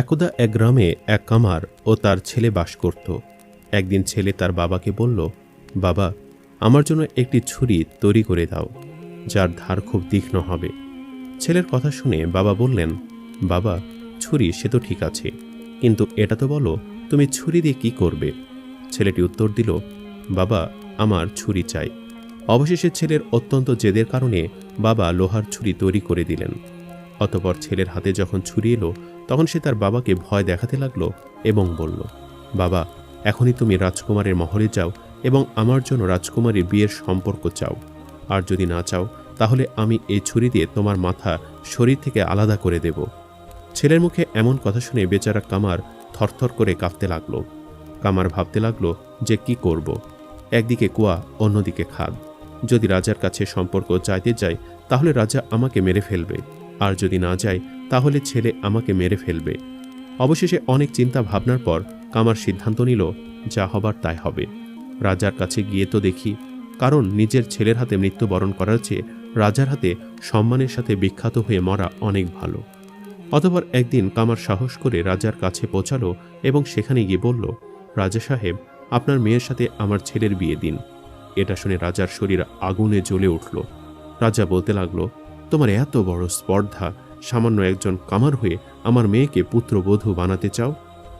একদা এক গ্রামে এক কামার ও তার ছেলে বাস করত। একদিন ছেলে তার বাবাকে বলল, বাবা, আমার জন্য একটি ছুরি তৈরি করে দাও, যার ধার খুব তীক্ষ্ণ হবে। ছেলের কথা শুনে বাবা বললেন, বাবা, ছুরি সে তো ঠিক আছে, কিন্তু এটা তো বলো, তুমি ছুরি দিয়ে কি করবে? ছেলেটি উত্তর দিল, বাবা, আমার ছুরি চাই। অবশেষে ছেলের অত্যন্ত জেদের কারণে বাবা লোহার ছুরি তৈরি করে দিলেন। অতপর ছেলের হাতে যখন ছুরি এলো তখন সে তার বাবাকে ভয় দেখাতে লাগল এবং বলল, বাবা, এখনই তুমি রাজকুমারের মহলে যাও এবং আমার জন্য রাজকুমারীর বিয়ের সম্পর্ক চাও। আর যদি না চাও, তাহলে আমি এই ছুরি দিয়ে তোমার মাথা শরীর থেকে আলাদা করে দেব ছেলের মুখে এমন কথা শুনে বেচারা কামার থরথর করে কাঁপতে লাগল। কামার ভাবতে লাগল যে কি করব? একদিকে কুয়া, অন্যদিকে খাদ। যদি রাজার কাছে সম্পর্ক চাইতে যাই, তাহলে রাজা আমাকে মেরে ফেলবে। আর যদি না যায়, তাহলে ছেলে আমাকে মেরে ফেলবে। অবশেষে অনেক চিন্তা ভাবনার পর কামার সিদ্ধান্ত নিল, যা হবার তাই হবে। রাজার কাছে গিয়ে তো দেখি, কারণ নিজের ছেলের হাতে মৃত্যুবরণ করার চেয়ে রাজার হাতে সম্মানের সাথে বিখ্যাত হয়ে মরা অনেক ভালো। অতপর একদিন কামার সাহস করে রাজার কাছে পৌঁছালো এবং সেখানে গিয়ে বলল, রাজা সাহেব, আপনার মেয়ের সাথে আমার ছেলের বিয়ে দিন। এটা শুনে রাজার শরীর আগুনে জ্বলে উঠল। রাজা বলতে লাগল তোমার এত বড় স্পর্ধা, সামান্য একজন কামার হয়ে আমার মেয়েকে পুত্রবধূ বানাতে চাও?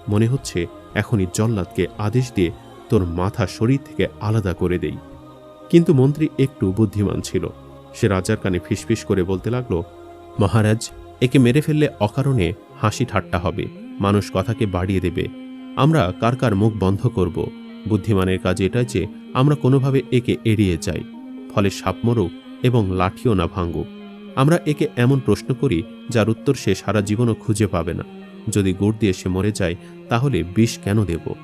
মনে হচ্ছে এখনই জল্লাদকে আদেশ দিয়ে তোর মাথা শরীর থেকে আলাদা করে দেই। কিন্তু মন্ত্রী একটু বুদ্ধিমান ছিল। সে রাজার কানে ফিসফিস করে বলতে লাগল, মহারাজ, একে মেরে ফেললে অকারণে হাসি ঠাট্টা হবে। মানুষ কথাকে বাড়িয়ে দেবে। আমরা কার কার মুখ বন্ধ করব? বুদ্ধিমানের কাজ এটা যে আমরা কোনোভাবে একে এড়িয়ে যাই। ফলে সাপ মরুক এবং লাঠিও না ভাঙুক। আমরা একে এমন প্রশ্ন করি, যার উত্তর সে সারা জীবনও খুঁজে পাবে না। যদি গুড় দিয়ে সে মরে যায়, তাহলে বিষ কেন দেব?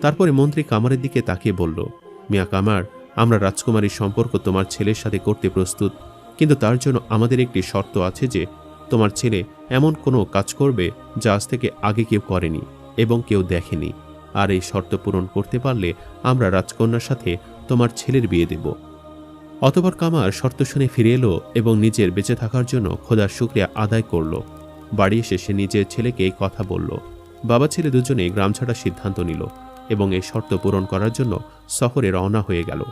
তারপরে মন্ত্রী কামারের দিকে তাকিয়ে বলল, মিয়া কামার, আমরা রাজকুমারীর সম্পর্ক তোমার ছেলের সাথে করতে প্রস্তুত, কিন্তু তার জন্য আমাদের একটি শর্ত আছে যে, তোমার ছেলে এমন কোনো কাজ করবে যা আজ থেকে আগে কেউ করেনি এবং কেউ দেখেনি। আর এই শর্ত পূরণ করতে পারলে আমরা রাজকন্যার সাথে তোমার ছেলের বিয়ে দেব। অতপর কামার শর্ত শুনে ফিরে এলো এবং নিজের বেঁচে থাকার জন্য খোদার শুক্রিয়া আদায় করল। বাড়ি এসে সে নিজের ছেলেকে এই কথা বলল। বাবা ছেলে দুজনেই গ্রাম ছাড়ার সিদ্ধান্ত নিল এবং এই শর্ত পূরণ করার জন্য শহরে রওনা হয়ে গেল।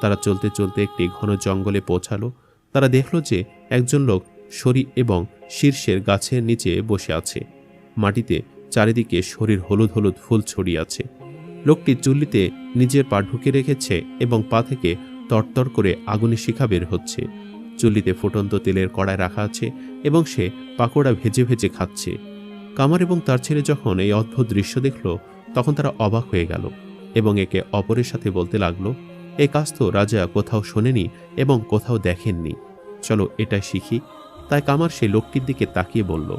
তারা চলতে চলতে একটি ঘন জঙ্গলে পৌঁছালো। তারা দেখল যে একজন লোক সরি এবং শীর্ষের গাছের নিচে বসে আছে। মাটিতে চারিদিকে শরীর হলুদ হলুদ ফুল ছড়িয়ে আছে। লোকটি চুল্লিতে নিজের পা ঢুকে রেখেছে এবং পা থেকে তরতর করে আগুনে শিখা বের হচ্ছে। চুল্লিতে ফুটন্ত তেলের কড়ায় রাখা আছে এবং সে পাকোড়া ভেজে ভেজে খাচ্ছে। কামার এবং তার ছেলে যখন এই অদ্ভুত দৃশ্য দেখল, তখন তারা অবাক হয়ে গেল এবং একে অপরের সাথে বলতে লাগল এই কাজ তো রাজা কোথাও শোনেনি এবং কোথাও দেখেননি। চলো এটা শিখি। তাই কামার সেই লোকটির দিকে তাকিয়ে বলল,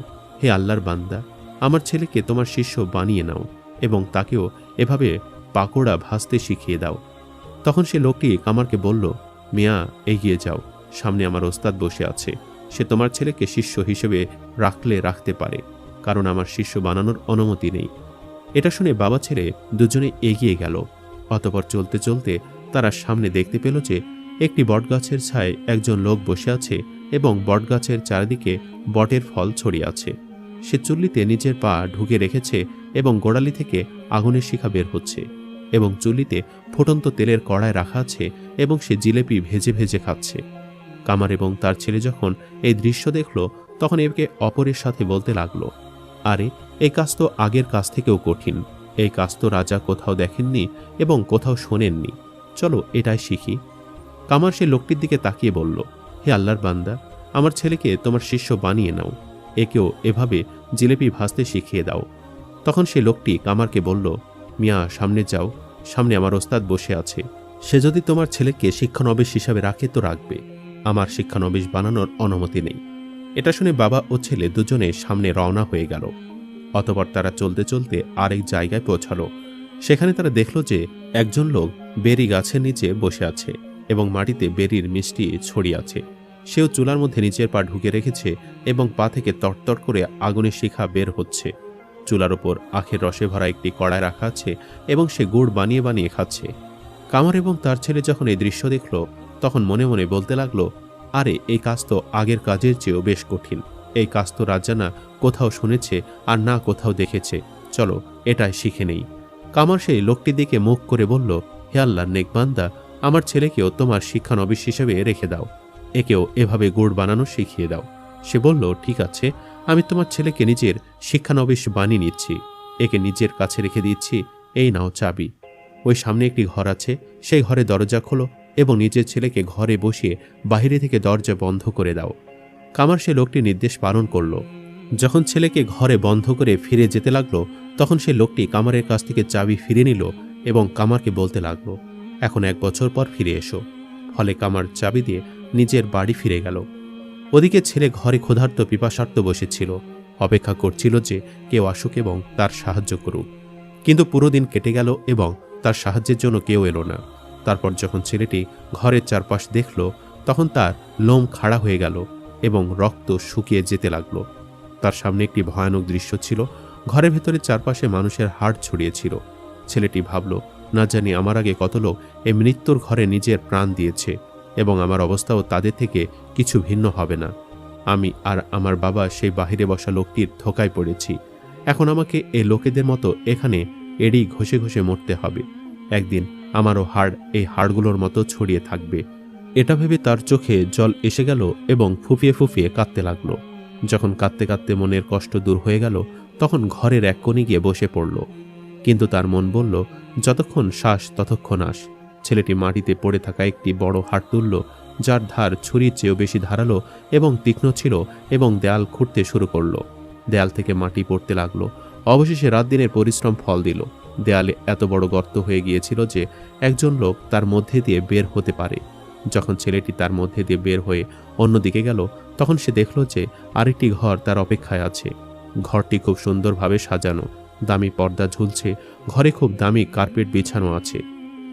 হে আল্লাহর বান্দা, আমার ছেলেকে তোমার শিষ্য বানিয়ে নাও এবং তাকেও এভাবে পাকোড়া ভাজতে শিখিয়ে দাও। তখন সে লোকটি কামারকে বলল, মিয়া, এগিয়ে যাও। সামনে আমার ওস্তাদ বসে আছে। সে তোমার ছেলেকে শিষ্য হিসেবে রাখলে রাখতে পারে, কারণ আমার শিষ্য বানানোর অনুমতি নেই। এটা শুনে বাবা ছেলে দুজনে এগিয়ে গেল। অতপর চলতে চলতে তারা সামনে দেখতে পেল যে একটি বটগাছের ছায় একজন লোক বসে আছে এবং বটগাছের চারিদিকে বটের ফল ছড়িয়ে আছে। সে চুল্লিতে নিজের পা ঢুকে রেখেছে এবং গোড়ালি থেকে আগুনের শিখা বের হচ্ছে। এবং চুলিতে ফুটন্ত তেলের কড়ায় রাখা আছে এবং সে জিলেপি ভেজে ভেজে খাচ্ছে। কামার এবং তার ছেলে যখন এই দৃশ্য দেখল, তখন একে অপরের সাথে বলতে লাগল, আরে, এই কাজ তো আগের কাজ থেকেও কঠিন। এই কাজ তো রাজা কোথাও দেখেননি এবং কোথাও শোনেননি। চলো এটাই শিখি। কামার সে লোকটির দিকে তাকিয়ে বলল, হে আল্লাহর বান্দা, আমার ছেলেকে তোমার শিষ্য বানিয়ে নাও। একেও এভাবে জিলেপি ভাজতে শিখিয়ে দাও। তখন সে লোকটি কামারকে বলল, মিয়া, সামনে যাও। সামনে আমার ওস্তাদ বসে আছে। সে যদি তোমার ছেলেকে শিক্ষানবিশ হিসাবে রাখে তো রাখবে। আমার শিক্ষানবিশ বানানোর অনুমতি নেই। এটা শুনে বাবা ও ছেলে দুজনে সামনে রওনা হয়ে গেল। অতপর তারা চলতে চলতে আরেক জায়গায় পৌঁছালো। সেখানে তারা দেখল যে একজন লোক বেরি গাছের নিচে বসে আছে এবং মাটিতে বেরির মিষ্টি ছড়িয়ে আছে। সেও চুলার মধ্যে নিচের পা ঢুকে রেখেছে এবং পা থেকে তরতর করে আগুনের শিখা বের হচ্ছে। চুলার ওপর আখের রসে ভরা একটি কড়ায় রাখা আছে এবং সে গুড় বানিয়ে বানিয়ে খাচ্ছে। কামার এবং তার ছেলে যখন এই দৃশ্য দেখল, তখন মনে মনে বলতে লাগল, আরে, এই কাজ তো আগের কাজের চেয়েও বেশ কঠিন। এই কাজ তো রাজা না কোথাও শুনেছে আর না কোথাও দেখেছে। চলো, এটাই শিখে নেই। কামার সেই লোকটির দিকে মুখ করে বলল, হে আল্লাহ নেকবান্দা আমার ছেলেকেও তোমার শিক্ষানবিশ হিসেবে রেখে দাও। একেও এভাবে গুড় বানানো শিখিয়ে দাও। সে বলল, ঠিক আছে, আমি তোমার ছেলেকে নিজের শিক্ষানবিশ বানিয়ে নিচ্ছি। একে নিজের কাছে রেখে দিচ্ছি। এই নাও চাবি। ওই সামনে একটি ঘর আছে। সেই ঘরে দরজা খোলো এবং নিজের ছেলেকে ঘরে বসিয়ে বাইরে থেকে দরজা বন্ধ করে দাও। কামার সে লোকটি নির্দেশ পালন করল। যখন ছেলেকে ঘরে বন্ধ করে ফিরে যেতে লাগল, তখন সে লোকটি কামারের কাছ থেকে চাবি ফিরে নিল এবং কামারকে বলতে লাগল, এখন এক বছর পর ফিরে এসো। ফলে কামার চাবি দিয়ে নিজের বাড়ি ফিরে গেল। ওদিকে ছেলে ঘরে ক্ষুধার্ত পিপাসার্থ বসেছিল। অপেক্ষা করছিল যে কেউ আসুক এবং তার সাহায্য করুক। কিন্তু পুরো দিন কেটে গেল এবং তার সাহায্যের জন্য কেউ এলো না। তারপর যখন ছেলেটি ঘরের চারপাশ দেখল, তখন তার লোম খাড়া হয়ে গেল এবং রক্ত শুকিয়ে যেতে লাগল। তার সামনে একটি ভয়ানক দৃশ্য ছিল। ঘরের ভেতরে চারপাশে মানুষের হাড় ছড়িয়েছিল। ছেলেটি ভাবল, না জানি আমার আগে কত লোক এই মৃত্যুর ঘরে নিজের প্রাণ দিয়েছে। এবং আমার অবস্থাও তাদের থেকে কিছু ভিন্ন হবে না। আমি আর আমার বাবা সেই বাহিরে বসা লোকটির ধোকায় পড়েছি। এখন আমাকে এই লোকেদের মতো এখানে এড়ি ঘষে ঘষে মরতে হবে। একদিন আমারও হাড় এই হাড়গুলোর মতো ছড়িয়ে থাকবে। এটা ভেবে তার চোখে জল এসে গেল এবং ফুফিয়ে ফুফিয়ে কাঁদতে লাগল। যখন কাঁদতে কাঁদতে মনের কষ্ট দূর হয়ে গেল, তখন ঘরের এক কোণে গিয়ে বসে পড়ল। কিন্তু তার মন বলল, যতক্ষণ শ্বাস, ততক্ষণ আস। ছেলেটি মাটিতে পড়ে থাকা একটি বড় হাড় তুলল, যার ধার ছুরির চেয়েও বেশি ধারালো এবং তীক্ষ্ণ ছিল এবং দেয়াল খুঁড়তে শুরু করল। দেয়াল থেকে মাটি পড়তে লাগল। অবশেষে রাত দিনের পরিশ্রম ফল দিল। দেয়ালে এত বড় গর্ত হয়ে গিয়েছিল যে একজন লোক তার মধ্যে দিয়ে বের হতে পারে। যখন ছেলেটি তার মধ্যে দিয়ে বের হয়ে অন্যদিকে গেল, তখন সে দেখল যে আরেকটি ঘর তার অপেক্ষায় আছে। ঘরটি খুব সুন্দরভাবে সাজানো। দামি পর্দা ঝুলছে। ঘরে খুব দামি কার্পেট বিছানো আছে।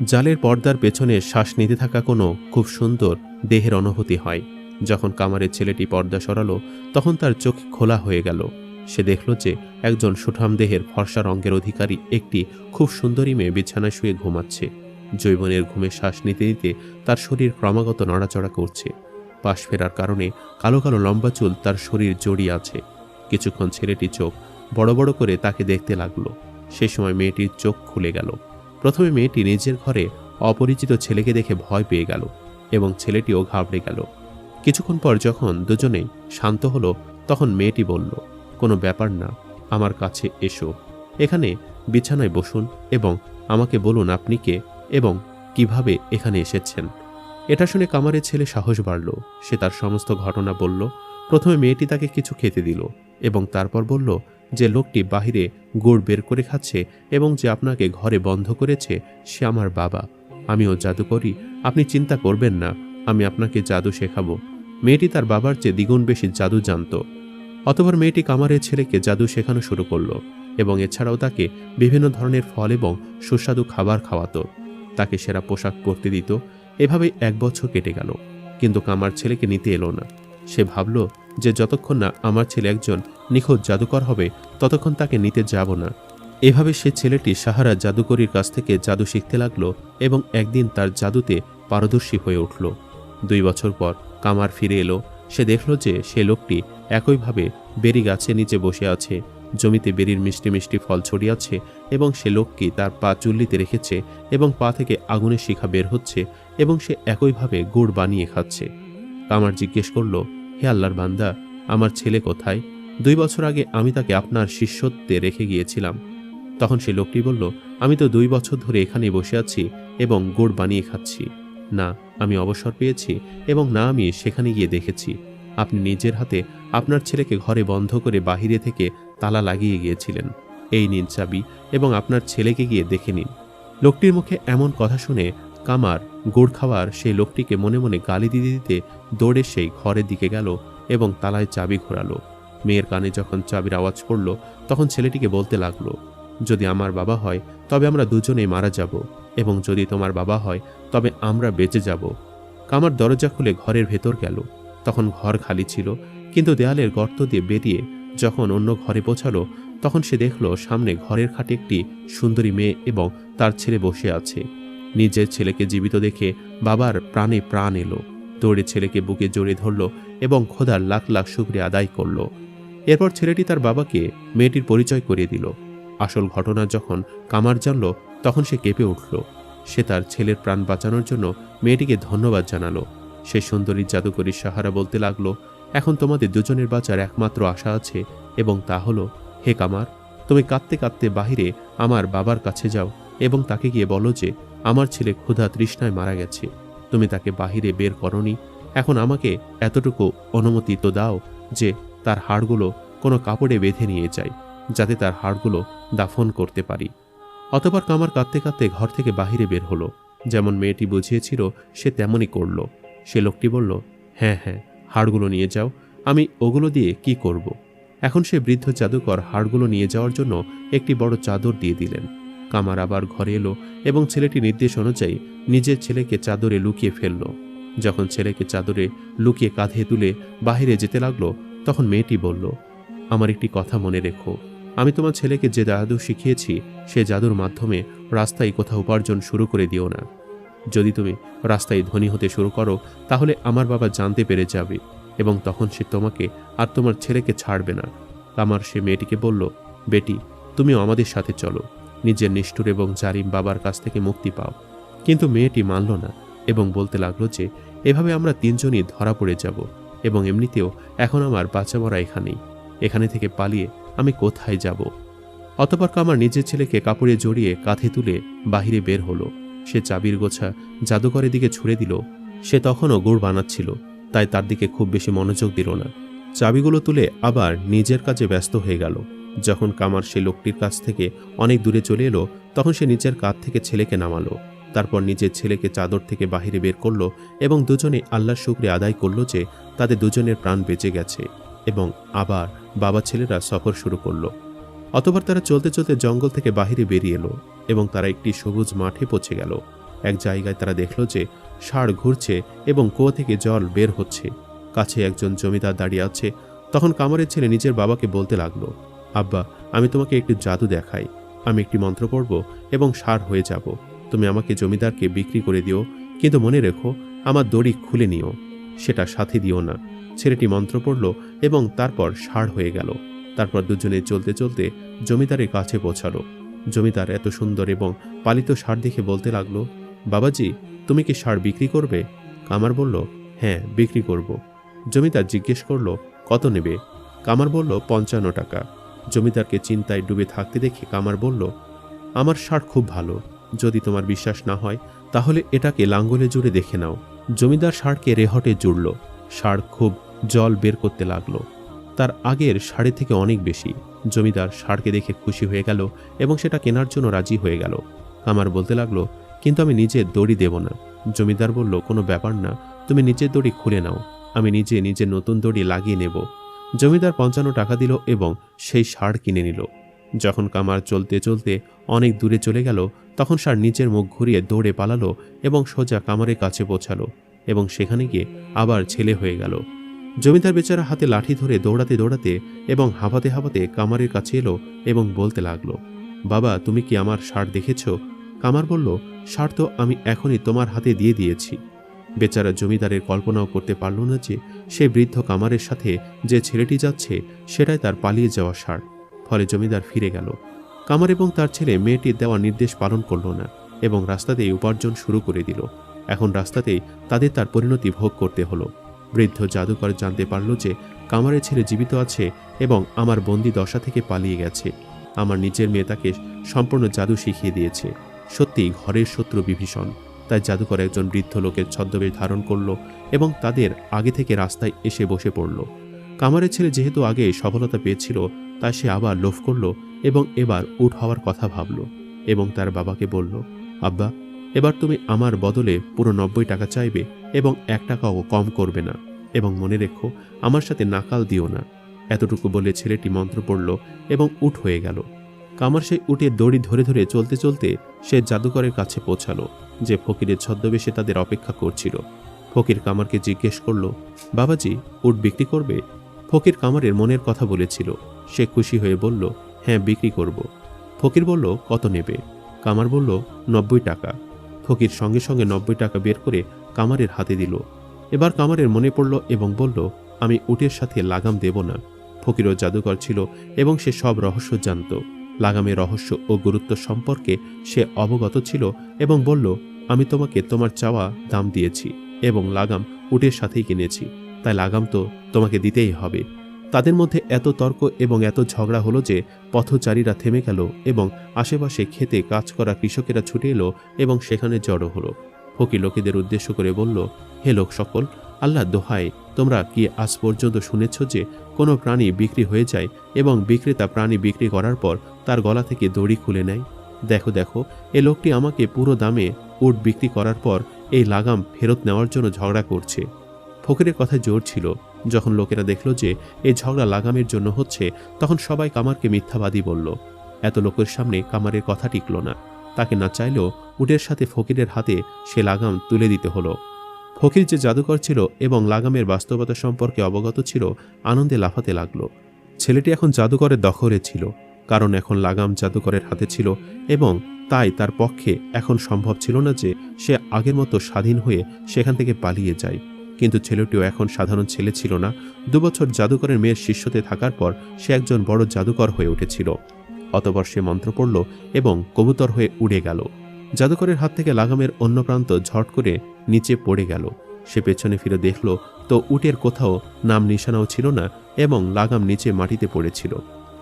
জালের পর্দার পেছনে শ্বাস নিতে থাকা কোনো খুব সুন্দর দেহের অনুভূতি হয়। যখন কামারের ছেলেটি পর্দা সরালো, তখন তার চোখ খোলা হয়ে গেল। সে দেখল যে একজন সুঠাম দেহের ফর্সা রঙের অধিকারী একটি খুব সুন্দরী মেয়ে বিছানায় শুয়ে ঘুমাচ্ছে। জৈবনের ঘুমে শ্বাস নিতে নিতে তার শরীর ক্রমাগত নড়াচড়া করছে। পাশ ফেরার কারণে কালো কালো লম্বা চুল তার শরীর জড়িয়ে আছে। কিছুক্ষণ ছেলেটি চোখ বড় বড় করে তাকে দেখতে লাগল। সে সময় মেয়েটির চোখ খুলে গেল। প্রথমে মেয়েটি নিজের ঘরে অপরিচিত ছেলেকে দেখে ভয় পেয়ে গেল এবং ছেলেটিও ঘাবড়ে গেল। কিছুক্ষণ পর যখন দুজনেই শান্ত হলো, তখন মেয়েটি বলল, কোনো ব্যাপার না, আমার কাছে এসো। এখানে বিছানায় বসুন এবং আমাকে বলুন আপনি কে এবং কীভাবে এখানে এসেছেন এটা শুনে কামারের ছেলে সাহস বাড়ল। সে তার সমস্ত ঘটনা বলল। প্রথমে মেয়েটি তাকে কিছু খেতে দিল এবং তারপর বলল যে লোকটি বাহিরে গুড় বের করে খাচ্ছে এবং যে আপনাকে ঘরে বন্ধ করেছে, সে আমার বাবা। আমিও জাদু করি। আপনি চিন্তা করবেন না, আমি আপনাকে জাদু শেখাবো। মেয়েটি তার বাবার চেয়ে দ্বিগুণ বেশি জাদু জানত। অতবার মেয়েটি কামারের ছেলেকে জাদু শেখানো শুরু করল এবং এছাড়াও তাকে বিভিন্ন ধরনের ফল এবং সুস্বাদু খাবার খাওয়াতো। তাকে সেরা পোশাক পরতে দিত। এভাবেই এক বছর কেটে গেল। কিন্তু কামার ছেলেকে নিতে এলো না। সে ভাবল যে যতক্ষণ না আমার ছেলে একজন নিখোঁজ জাদুকর হবে, ততক্ষণ তাকে নিতে যাব না। এভাবে সে ছেলেটি সাহারা জাদুকরির কাছ থেকে জাদু শিখতে লাগল এবং একদিন তার জাদুতে পারদর্শী হয়ে উঠল। দুই বছর পর কামার ফিরে এলো। সে দেখল যে সে লোকটি একইভাবে বেরি গাছে নিচে বসে আছে। জমিতে বেরির মিষ্টি মিষ্টি ফল ছড়িয়াছে এবং সে লোকটি তার পা চুল্লিতে রেখেছে এবং পা থেকে আগুনের শিখা বের হচ্ছে এবং সে একইভাবে গুড় বানিয়ে খাচ্ছে। কামার জিজ্ঞেস করল হে আল্লাহর বান্দা, আমার ছেলে কোথায়? দুই বছর আগে আমি তাকে আপনার শিষ্যত্বে রেখে গিয়েছিলাম। তখন সে লোকটি বলল, আমি তো দুই বছর ধরে এখানে বসে আছি এবং গোড় বানিয়ে খাচ্ছি। না, আমি অবসর পেয়েছি এবং না, আমি সেখানে গিয়ে দেখেছি। আপনি নিজের হাতে আপনার ছেলেকে ঘরে বন্ধ করে বাহিরে থেকে তালা লাগিয়ে গিয়েছিলেন। এই নিন চাবি এবং আপনার ছেলেকে গিয়ে দেখে নিন। লোকটির মুখে এমন কথা শুনে কামার গুড় খাওয়ার সেই লোকটিকে মনে মনে গালি দিতে দিতে দৌড়ে সেই ঘরের দিকে গেল এবং তালায় চাবি ঘোরালো। মেয়ের কানে যখন চাবির আওয়াজ পড়ল, তখন ছেলেটিকে বলতে লাগল, যদি আমার বাবা হয়, তবে আমরা দুজনেই মারা যাব এবং যদি তোমার বাবা হয়, তবে আমরা বেঁচে যাব। কামার দরজা খুলে ঘরের ভেতর গেল। তখন ঘর খালি ছিল, কিন্তু দেয়ালের গর্ত দিয়ে বেরিয়ে যখন অন্য ঘরে পৌঁছালো, তখন সে দেখল সামনে ঘরের খাটে একটি সুন্দরী মেয়ে এবং তার ছেলে বসে আছে। নিজের ছেলেকে জীবিত দেখে বাবার প্রাণে প্রাণ এলো। দৌড়ে ছেলেকে বুকে জড়িয়ে ধরল এবং খোদার লাখ লাখ শুক্রিয়া আদায় করল। এরপর ছেলেটি তার বাবাকে, মেয়েটির পরিচয় করিয়ে দিল। আসল ঘটনা যখন কামার জানল, তখন সে কেঁপে উঠল। সে তার ছেলের প্রাণ বাঁচানোর জন্য মেয়েটিকে ধন্যবাদ জানালো। সে সুন্দরী জাদুকরীর সাহারা বলতে লাগল, এখন তোমাদের দুজনের বাঁচার একমাত্র আশা আছে এবং তা হলো, হে কামার, তুমি কাঁদতে কাঁদতে বাহিরে আমার বাবার কাছে যাও এবং তাকে গিয়ে বলো যে, আমার ছেলে ক্ষুধা তৃষ্ণায় মারা গেছে। তুমি তাকে বাহিরে বের করনি। এখন আমাকে এতটুকু অনুমতি তো দাও যে, তার হাড়গুলো কোনো কাপড়ে বেঁধে নিয়ে যাই, যাতে তার হাড়গুলো দাফন করতে পারি অতপর কামার কাঁদতে কাঁদতে ঘর থেকে বাহিরে বের হলো। যেমন মেয়েটি বুঝিয়েছিল, সে তেমনই করল। সে লোকটি বলল হ্যাঁ হ্যাঁ হাড়গুলো নিয়ে যাও। আমি ওগুলো দিয়ে কি করব। এখন সে বৃদ্ধ জাদুকর হাড়গুলো নিয়ে যাওয়ার জন্য একটি বড় চাদর দিয়ে দিলেন। কামার আবার ঘরে এলো এবং ছেলেটি নির্দেশ অনুযায়ী নিজের ছেলেকে চাদরে লুকিয়ে ফেলল। যখন ছেলেকে চাদরে লুকিয়ে কাঁধে তুলে বাহিরে যেতে লাগল, তখন মেয়েটি বলল, আমার একটি কথা মনে রেখো। আমি তোমার ছেলেকে যে জাদু শিখিয়েছি, সে জাদুর মাধ্যমে রাস্তায় কোথাও উপার্জন শুরু করে দিও না। যদি তুমি রাস্তায় ধনী হতে শুরু করো, তাহলে আমার বাবা জানতে পেরে যাবে এবং তখন সে তোমাকে আর তোমার ছেলেকে ছাড়বে না। আমার সে মেয়েটিকে বলল, বেটি, তুমিও আমাদের সাথে চলো। নিজের নিষ্ঠুর এবং জারিম বাবার কাছ থেকে মুক্তি পাও। কিন্তু মেয়েটি মানল না এবং বলতে লাগল যে, এভাবে আমরা তিনজনই ধরা পড়ে যাব এবং এমনিতেও এখন আমার বাচ্চা মরা এখানেই। এখানে থেকে পালিয়ে আমি কোথায় যাব? অতপর কামার নিজের ছেলেকে কাপড়ে জড়িয়ে কাঁধে তুলে বাহিরে বের হলো। সে চাবির গোছা জাদুকরের দিকে ছুড়ে দিল। সে তখনও গুড় বানাচ্ছিল, তাই তার দিকে খুব বেশি মনোযোগ দিল না। চাবিগুলো তুলে আবার নিজের কাজে ব্যস্ত হয়ে গেল। যখন কামার সে লোকটির কাছ থেকে অনেক দূরে চলে এলো, তখন সে নিজের কাঁধ থেকে ছেলেকে নামালো। তারপর নিজের ছেলেকে চাদর থেকে বাহিরে বের করল এবং দুজনে আল্লাহর শুক্রে আদায় করল যে তাদের দুজনের প্রাণ বেঁচে গেছে এবং আবার বাবা ছেলেরা সফর শুরু করল। অতবার তারা চলতে চলতে জঙ্গল থেকে বাহিরে বেরিয়ে এলো এবং তারা একটি সবুজ মাঠে পৌঁছে গেল। এক জায়গায় তারা দেখল যে ষাঁড় ঘুরছে এবং কুয়ো থেকে জল বের হচ্ছে। কাছে একজন জমিদার দাঁড়িয়ে আছে। তখন কামারের ছেলে নিজের বাবাকে বলতে লাগল আব্বা, আমি তোমাকে একটি জাদু দেখাই। আমি একটি মন্ত্র পড়ব এবং সার হয়ে যাব। তুমি আমাকে জমিদারকে বিক্রি করে দিও, কিন্তু মনে রেখো, আমার দড়ি খুলে নিও। সেটা সাথে দিও না। ছেলেটি মন্ত্র পড়ল এবং তারপর সার হয়ে গেল। তারপর দুজনে চলতে চলতে জমিদারের কাছে পৌঁছালো। জমিদার এত সুন্দর এবং পালিত সার দেখে বলতে লাগল, বাবাজি, তুমি কি সার বিক্রি করবে? কামার বলল হ্যাঁ বিক্রি করব। জমিদার জিজ্ঞেস করল, কত নেবে? কামার বলল, পঞ্চান্ন টাকা। জমিদারকে চিন্তায় ডুবে থাকতে দেখে কামার বলল, আমার ষাঁড় খুব ভালো। যদি তোমার বিশ্বাস না হয়, তাহলে এটাকে লাঙ্গলে জুড়ে দেখে নাও। জমিদার ষাঁড়কে রেহটে জুড়ল। ষাঁড় খুব জল বের করতে লাগল। তার আগের ষাঁড়ে থেকে অনেক বেশি। জমিদার ষাঁড়কে দেখে খুশি হয়ে গেল এবং সেটা কেনার জন্য রাজি হয়ে গেল। কামার বলতে লাগল, কিন্তু আমি নিজের দড়ি দেব না। জমিদার বলল, কোনো ব্যাপার না। তুমি নিজের দড়ি খুলে নাও। আমি নিজে নিজের নতুন দড়ি লাগিয়ে নেব। জমিদার পঞ্চান্ন টাকা দিল এবং সেই ষাঁড় কিনে নিল। যখন কামার চলতে চলতে অনেক দূরে চলে গেল, তখন সার নিচের মুখ ঘুরিয়ে দৌড়ে পালালো এবং সোজা কামারের কাছে পৌঁছালো এবং সেখানে গিয়ে আবার ছেলে হয়ে গেল। জমিদার বেচারা হাতে লাঠি ধরে দৌড়াতে দৌড়াতে এবং হাঁপাতে হাঁপাতে কামারের কাছে এলো এবং বলতে লাগল, বাবা, তুমি কি আমার ষাঁড় দেখেছ? কামার বলল, সার তো আমি এখনই তোমার হাতে দিয়ে দিয়েছি। বেচারা জমিদারের কল্পনাও করতে পারল না যে সে বৃদ্ধ কামারের সাথে যে ছেলেটি যাচ্ছে, সেটাই তার পালিয়ে যাওয়া সার। ফলে জমিদার ফিরে গেল। কামার এবং তার ছেলে মেয়েটির দেওয়া নির্দেশ পালন করল না এবং রাস্তাতেই উপার্জন শুরু করে দিল। এখন রাস্তাতেই তাদের তার পরিণতি ভোগ করতে হলো। বৃদ্ধ জাদুকর জানতে পারল যে কামারের ছেলে জীবিত আছে এবং আমার বন্দি দশা থেকে পালিয়ে গেছে। আমার নিজের মেয়ে তাকে সম্পূর্ণ জাদু শিখিয়ে দিয়েছে। সত্যিই ঘরের শত্রু বিভীষণ। তাই জাদুকর একজন বৃদ্ধ লোকের ছদ্মবেশ ধারণ করল এবং তাদের আগে থেকে রাস্তায় এসে বসে পড়ল। কামারের ছেলে যেহেতু আগে সফলতা পেয়েছিল, তাই সে আবার লোভ করল এবং এবার উঠ হওয়ার কথা ভাবল এবং তার বাবাকে বলল, আব্বা, এবার তুমি আমার বদলে পুরো নব্বই টাকা চাইবে এবং এক টাকাও কম করবে না। এবং মনে রেখো, আমার সাথে নাকাল দিও না। এতটুকু বলে ছেলেটি মন্ত্র পড়ল এবং উঠ হয়ে গেল। কামার সেই উঠে দড়ি ধরে ধরে চলতে চলতে সে জাদুকরের কাছে পৌঁছালো। যে ফকিরের ছদ্মবেশে তাদের অপেক্ষা করছিল। ফকির কামারকে জিজ্ঞেস করল, বাবাজি, উট বিক্রি করবে? ফকির কামারের মনের কথা বলেছিল। সে খুশি হয়ে বলল হ্যাঁ বিক্রি করব। ফকির বলল, কত নেবে? কামার বলল, নব্বই টাকা। ফকির সঙ্গে সঙ্গে নব্বই টাকা বের করে কামারের হাতে দিল। এবার কামারের মনে পড়ল এবং বলল, আমি উটের সাথে লাগাম দেব না। ফকিরও জাদুকর ছিল এবং সে সব রহস্য জানত। লাগামের রহস্য ও গুরুত্ব সম্পর্কে সে অবগত ছিল এবং বলল, আমি তোমাকে তোমার চাওয়া দাম দিয়েছি এবং লাগাম উটের সাথেই কিনেছি। তাই লাগাম তো তোমাকে দিতেই হবে। তাদের মধ্যে এত তর্ক এবং এত ঝগড়া হলো যে পথচারীরা থেমে গেল এবং আশেপাশে খেতে কাজ করা কৃষকেরা ছুটে এলো এবং সেখানে জড়ো হলো। ফকির লোকেদের উদ্দেশ্য করে বলল, হে লোক সকল আল্লাহ দোহাই তোমরা কি আজ পর্যন্ত শুনেছ যে কোনো প্রাণী বিক্রি হয়ে যায় এবং বিক্রেতা প্রাণী বিক্রি করার পর তার গলা থেকে দড়ি খুলে নেয়। দেখো দেখো, এ লোকটি আমাকে পুরো দামে উট বিক্রি করার পর এই লাগাম ফেরত নেওয়ার জন্য ঝগড়া করছে। ফকিরের কথায় জোর ছিল। যখন লোকেরা দেখল যে এই ঝগড়া লাগামের জন্য হচ্ছে, তখন সবাই কামারকে মিথ্যাবাদী বলল। এত লোকের সামনে কামারের কথা টিকল না। তাকে না চাইলেও উটের সাথে ফকিরের হাতে সে লাগাম তুলে দিতে হলো। ফকির যে জাদুকর ছিল এবং লাগামের বাস্তবতা সম্পর্কে অবগত ছিল, আনন্দে লাফাতে লাগল। ছেলেটি এখন জাদুকরের দখলে ছিল। কারণ এখন লাগাম জাদুকরের হাতে ছিল এবং তাই তার পক্ষে এখন সম্ভব ছিল না যে সে আগের মতো স্বাধীন হয়ে সেখান থেকে পালিয়ে যায়। কিন্তু ছেলেটিও এখন সাধারণ ছেলে ছিল না। দুবছর জাদুকরের মেয়ের শিষ্যতে থাকার পর সে একজন বড় জাদুকর হয়ে উঠেছিল। অতপর সে মন্ত্র পড়ল এবং কবুতর হয়ে উড়ে গেল। জাদুকরের হাত থেকে লাগামের অন্য প্রান্ত ঝট করে নিচে পড়ে গেল। সে পেছনে ফিরে দেখল, তো উটের কোথাও নাম নিশানাও ছিল না এবং লাগাম নিচে মাটিতে পড়েছিল।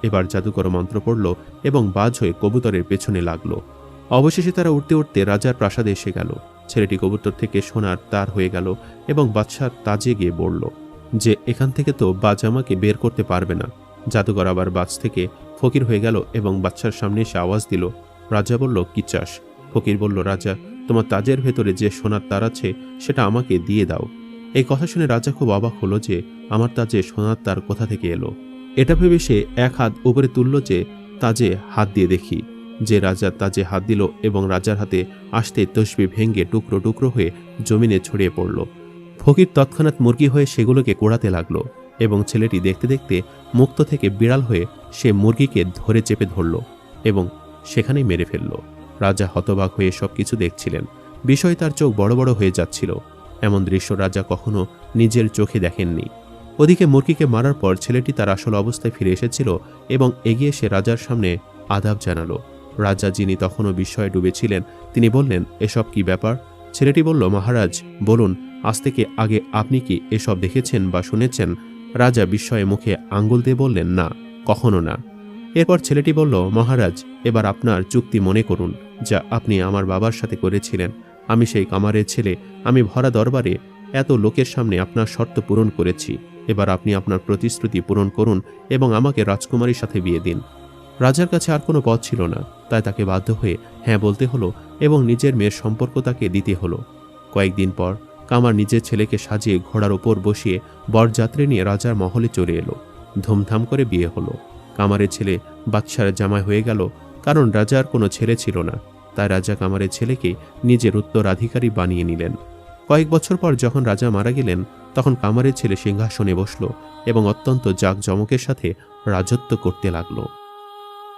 এবার জাদুকর মন্ত্র পড়ল এবং বাজ হয়ে কবুতরের পেছনে লাগল। অবশেষে তারা উঠতে উঠতে রাজার প্রাসাদে এসে গেল। ছেলেটি কবুতর থেকে সোনার তার হয়ে গেল এবং বাদশার তাজে গিয়ে বলল, যে এখান থেকে তো বাজ আমাকে বের করতে পারবে না। জাদুকর আবার বাজ থেকে ফকির হয়ে গেল এবং বাচ্চার সামনে এসে আওয়াজ দিল। রাজা বলল, কি চাস? ফকির বলল, রাজা, তোমার তাজের ভেতরে যে সোনার তার আছে, সেটা আমাকে দিয়ে দাও। এই কথা শুনে রাজা খুব অবাক হলো যে আমার তাজে সোনার তার কোথা থেকে এলো। এটা ভেবে সে এক হাত উপরে তুলল যে তাজে হাত দিয়ে দেখি। যে রাজা তাজে হাত দিল এবং রাজার হাতে আসতে তসবি ভেঙ্গে টুকরো টুকরো হয়ে জমিনে ছড়িয়ে পড়ল। ফকির তৎক্ষণাৎ মুরগি হয়ে সেগুলোকে কোড়াতে লাগল এবং ছেলেটি দেখতে দেখতে মুক্ত থেকে বিড়াল হয়ে সে মুরগিকে ধরে চেপে ধরল এবং সেখানেই মেরে ফেলল। রাজা হতবাক হয়ে সব কিছু দেখছিলেন। বিষয় তার চোখ বড় বড় হয়ে যাচ্ছিল। এমন দৃশ্য রাজা কখনো নিজের চোখে দেখেননি। ওদিকে মুরগিকে মারার পর ছেলেটি তার আসল অবস্থায় ফিরে এসেছিল এবং এগিয়ে সে রাজার সামনে আদাব জানালো। রাজা যিনি তখনও বিস্ময়ে ডুবেছিলেন, তিনি বললেন, এসব কি ব্যাপার? ছেলেটি বলল, মহারাজ, বলুন, আজ থেকে আগে আপনি কি এসব দেখেছেন বা শুনেছেন? রাজা বিস্ময়ে মুখে আঙ্গুল দিয়ে বললেন, না, কখনো না। এরপর ছেলেটি বলল, মহারাজ, এবার আপনার চুক্তি মনে করুন, যা আপনি আমার বাবার সাথে করেছিলেন। আমি সেই কামারের ছেলে, আমি ভরা দরবারে এত লোকের সামনে আপনার শর্ত পূরণ করেছি। এবার আপনি আপনার প্রতিশ্রুতি পূরণ করুন এবং আমাকে রাজকুমারীর সাথে বিয়ে দিন। রাজার কাছে আর কোনো পথ ছিল না, তাই তাকে বাধ্য হয়ে হ্যাঁ বলতে হলো এবং নিজের মেয়ের সম্পর্ক তাকে দিতে হলো। কয়েকদিন পর কামার নিজের ছেলেকে সাজিয়ে ঘোড়ার ওপর বসিয়ে বরযাত্রী নিয়ে রাজার মহলে চলে এলো। ধুমধাম করে বিয়ে হলো। কামারের ছেলে বাদশার জামাই হয়ে গেল, কারণ রাজার কোনো ছেলে ছিল না। তাই রাজা কামারের ছেলেকে নিজের উত্তরাধিকারী বানিয়ে নিলেন। কয়েক বছর পর যখন রাজা মারা গেলেন, তখন কামারের ছেলে সিংহাসনে বসল এবং অত্যন্ত জাঁকজমকের সাথে রাজত্ব করতে লাগল।